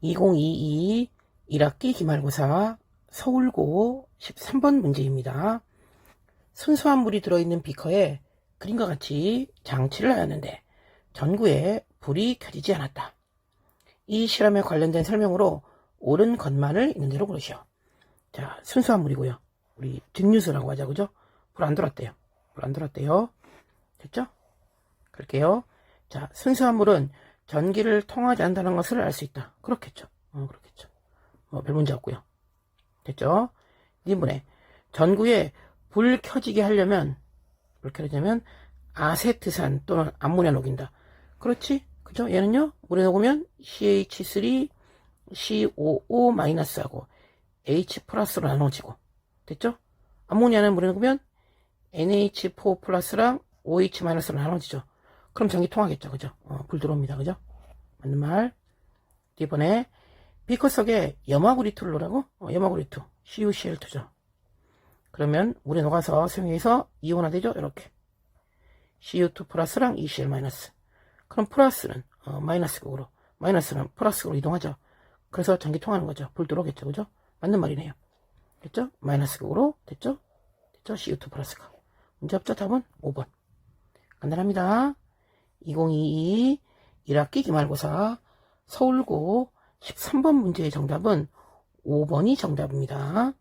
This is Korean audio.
2022 1학기 기말고사 서울고 13번 문제입니다. 순수한 물이 들어있는 비커에 그림과 같이 장치를 하였는데 전구에 불이 켜지지 않았다. 이 실험에 관련된 설명으로 옳은 것만을 있는 대로 고르시오. 자, 순수한 물이고요. 우리 증류수라고 하자, 그죠? 불 안 들어왔대요. 불 안 들어왔대요. 됐죠? 그럴게요. 자, 순수한 물은 전기를 통하지 않는다는 것을 알 수 있다. 그렇겠죠. 어, 그렇겠죠. 뭐, 별 문제 없고요. 됐죠? 인분에 전구에 불 켜지게 하려면, 불 켜지려면 아세트산 또는 암모니아 녹인다. 그렇지? 그죠? 얘는요, 물에 녹으면 CH3, COO-하고 H 플러스로 나눠지고. 됐죠? 암모니아는 물에 녹으면 NH4 플러스랑 OH 마이너스로 나눠지죠. 그럼 전기 통하겠죠. 그죠? 어, 불 들어옵니다. 그죠? 맞는 말. 이번에 비커 속에 염화구리투를 넣으라고? 어, 염화구리투. CuCl2죠. 그러면 물에 녹아서 수용해서 이온화되죠. 이렇게. CU2 플러스랑 ECl 마이너스. 그럼 플러스는 어, 마이너스 극으로, 마이너스는 플러스로 이동하죠. 그래서 전기 통하는 거죠. 불 들어오겠죠. 그죠? 맞는 말이네요. 됐죠? 마이너스 극으로 됐죠? 됐죠? CU2 플러스가. 문제 없죠? 답은 5번. 간단합니다. 2022 1학기 기말고사 서울고 13번 문제의 정답은 5번이 정답입니다.